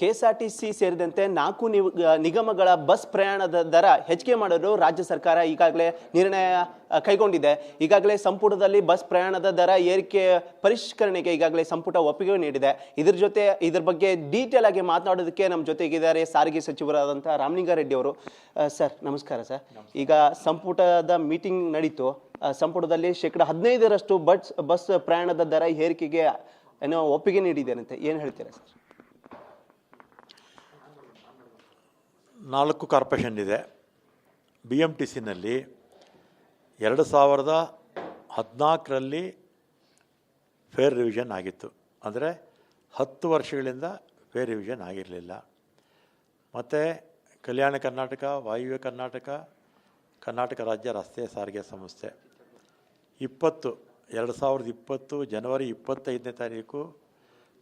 K S R T C ಸೇರಿದಂತೆ ನಾಲ್ಕು ನಿಗಮಗಳ ಬಸ್ ಪ್ರಯಾಣದ ದರ ಹೆಚ್ಚಿಗೆ ಮಾಡಲು ರಾಜ್ಯ ಸರ್ಕಾರ ಈಗಾಗಲೇ ನಿರ್ಣಯ ಕೈಗೊಂಡಿದೆ. ಈಗಾಗಲೇ ಸಂಪುಟದಲ್ಲಿ ಬಸ್ ಪ್ರಯಾಣದ ದರ ಏರಿಕೆ ಪರಿಷ್ಕರಣೆಗೆ ಈಗಾಗಲೇ ಸಂಪುಟ ಒಪ್ಪಿಗೆ ನೀಡಿದೆ. ಇದ್ರ ಜೊತೆ ಇದ್ರ ಬಗ್ಗೆ ಡೀಟೇಲ್ ಆಗಿ ಮಾತನಾಡೋದಕ್ಕೆ ನಮ್ಮ ಜೊತೆಗಿದ್ದಾರೆ ಸಾರಿಗೆ ಸಚಿವರಾದಂಥ ರಾಮಲಿಂಗಾರೆಡ್ಡಿ ಅವರು. ಸರ್ ನಮಸ್ಕಾರ ಸರ್. ಈಗ ಸಂಪುಟದ ಮೀಟಿಂಗ್ ನಡೀತು. ಸಂಪುಟದಲ್ಲಿ ಶೇಕಡ ಹದಿನೈದರಷ್ಟು ಬಸ್ ಬಸ್ ಪ್ರಯಾಣದ ದರ ಏರಿಕೆಗೆ ಏನೋ ಒಪ್ಪಿಗೆ ನೀಡಿದ್ದೇನಂತೆ. ಏನು ಹೇಳ್ತೀರಾ ಸರ್? ನಾಲ್ಕು ಕಾರ್ಪೊರೇಷನ್ ಇದೆ. ಬಿ ಎಂ ಟಿ ಸಿನಲ್ಲಿ ಎರಡು ಸಾವಿರದ ಹದಿನಾಲ್ಕರಲ್ಲಿ ಫೇರ್ ರಿವಿಷನ್ ಆಗಿತ್ತು. ಅಂದರೆ ಹತ್ತು ವರ್ಷಗಳಿಂದ ಫೇರ್ ರಿವಿಷನ್ ಆಗಿರಲಿಲ್ಲ. ಮತ್ತು ಕಲ್ಯಾಣ ಕರ್ನಾಟಕ, ವಾಯುವ್ಯ ಕರ್ನಾಟಕ ಕರ್ನಾಟಕ ರಾಜ್ಯ ರಸ್ತೆ ಸಾರಿಗೆ ಸಂಸ್ಥೆ. ಇಪ್ಪತ್ತು, ಎರಡು ಸಾವಿರದ ಇಪ್ಪತ್ತು ಜನವರಿ ಇಪ್ಪತ್ತೈದನೇ ತಾರೀಕು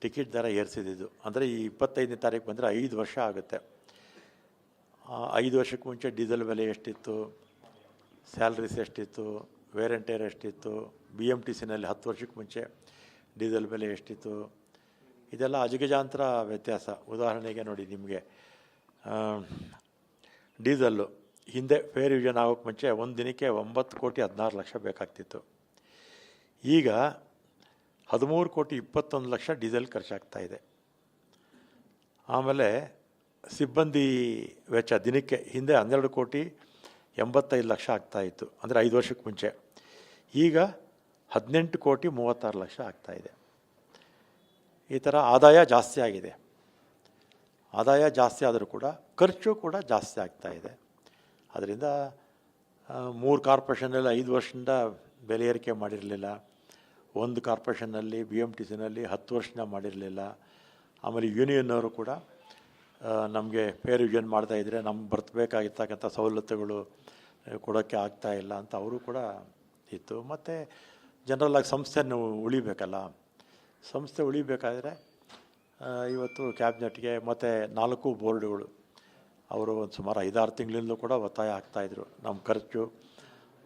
ಟಿಕೆಟ್ ದರ ಏರಿಸಿದ್ದು ಅಂದರೆ ಈ ಇಪ್ಪತ್ತೈದನೇ ತಾರೀಕು ಬಂದರೆ ಐದು ವರ್ಷ ಆಗುತ್ತೆ. ಐದು ವರ್ಷಕ್ಕೆ ಮುಂಚೆ ಡೀಸೆಲ್ ಬೆಲೆ ಎಷ್ಟಿತ್ತು, ಸ್ಯಾಲ್ರೀಸ್ ಎಷ್ಟಿತ್ತು ವೇರ್ ಆ್ಯಂಡ್ ಎಷ್ಟಿತ್ತು ಬಿ ಎಂ ಟಿ ಸಿನಲ್ಲಿ ಹತ್ತು ವರ್ಷಕ್ಕೆ ಮುಂಚೆ ಡೀಸೆಲ್ ಬೆಲೆ ಎಷ್ಟಿತ್ತು. ಇದೆಲ್ಲ ಅಜಗಜಾಂತರ ವ್ಯತ್ಯಾಸ. ಉದಾಹರಣೆಗೆ ನೋಡಿ ನಿಮಗೆ ಡೀಸಲ್ಲು. ಹಿಂದೆ ಫೇರ್ ಯೂಜನ್ ಆಗೋಕ್ಕೆ ಮುಂಚೆ ಒಂದು ದಿನಕ್ಕೆ ಒಂಬತ್ತು ಕೋಟಿ ಹದಿನಾರು ಲಕ್ಷ ಬೇಕಾಗ್ತಿತ್ತು. ಈಗ ಹದಿಮೂರು ಕೋಟಿ ಇಪ್ಪತ್ತೊಂದು ಲಕ್ಷ ಡೀಸೆಲ್ ಖರ್ಚಾಗ್ತಾ ಇದೆ. ಆಮೇಲೆ ಸಿಬ್ಬಂದಿ ವೆಚ್ಚ ದಿನಕ್ಕೆ ಹಿಂದೆ ಹನ್ನೆರಡು ಕೋಟಿ ಎಂಬತ್ತೈದು ಲಕ್ಷ ಆಗ್ತಾಯಿತ್ತು ಅಂದರೆ ಐದು ವರ್ಷಕ್ಕೆ ಮುಂಚೆ. ಈಗ ಹದಿನೆಂಟು ಕೋಟಿ ಮೂವತ್ತಾರು ಲಕ್ಷ ಆಗ್ತಾಯಿದೆ ಈ ಥರ ಆದಾಯ ಜಾಸ್ತಿ ಆಗಿದೆ. ಆದಾಯ ಜಾಸ್ತಿ ಆದರೂ ಕೂಡ ಖರ್ಚು ಕೂಡ ಜಾಸ್ತಿ ಆಗ್ತಾ ಇದೆ. ಅದರಿಂದ ಮೂರು ಕಾರ್ಪೊರೇಷನಲ್ಲಿ ಐದು ವರ್ಷದಿಂದ ಬೆಲೆ ಏರಿಕೆ ಮಾಡಿರಲಿಲ್ಲ. ಒಂದು ಕಾರ್ಪೊರೇಷನ್ನಲ್ಲಿ ಬಿ ಎಂ ಟಿ ಸಿನಲ್ಲಿ ಹತ್ತು ವರ್ಷದಿಂದ ಮಾಡಿರಲಿಲ್ಲ. ಆಮೇಲೆ ಯೂನಿಯನ್ನವರು ಕೂಡ ನಮಗೆ ಯೂಜನ್ ಮಾಡ್ತಾ ಇದ್ದರೆ ನಮ್ಗೆ ಬರ್ತಬೇಕಾಗಿರ್ತಕ್ಕಂಥ ಸವಲತ್ತುಗಳು ಕೊಡೋಕ್ಕೆ ಆಗ್ತಾ ಇಲ್ಲ ಅಂತ ಅವರು ಕೂಡ ಇತ್ತು. ಮತ್ತು ಜನರಲ್ಲಾಗಿ ಸಂಸ್ಥೆನೂ ಉಳಿಬೇಕಲ್ಲ. ಸಂಸ್ಥೆ ಉಳಿಬೇಕಾದ್ರೆ ಇವತ್ತು ಕ್ಯಾಬಿನೆಟ್ಗೆ ಮತ್ತು ನಾಲ್ಕು ಬೋರ್ಡುಗಳು. ಅವರು ಒಂದು ಸುಮಾರು ಐದಾರು ತಿಂಗಳಿಂದಲೂ ಕೂಡ ಒತ್ತಾಯ ಆಗ್ತಾಯಿದ್ರು ನಮ್ಮ ಖರ್ಚು,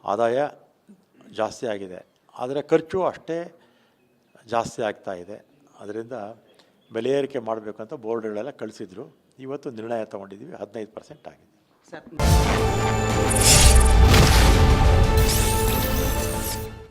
ಆದಾಯ ಜಾಸ್ತಿ ಆಗಿದೆ. ಆದರೆ ಖರ್ಚು ಅಷ್ಟೇ ಜಾಸ್ತಿ ಆಗ್ತಾ ಇದೆ. ಅದರಿಂದ ಬೆಲೆ ಏರಿಕೆ ಮಾಡಬೇಕು ಅಂತ ಬೋರ್ಡ್ಗಳೆಲ್ಲ ಕಳಿಸಿದ್ರು. ಇವತ್ತು ನಿರ್ಣಯ ತಗೊಂಡಿದ್ದೀವಿ. ಹದಿನೈದು ಪರ್ಸೆಂಟ್ ಆಗಿದೆ. ಸರ್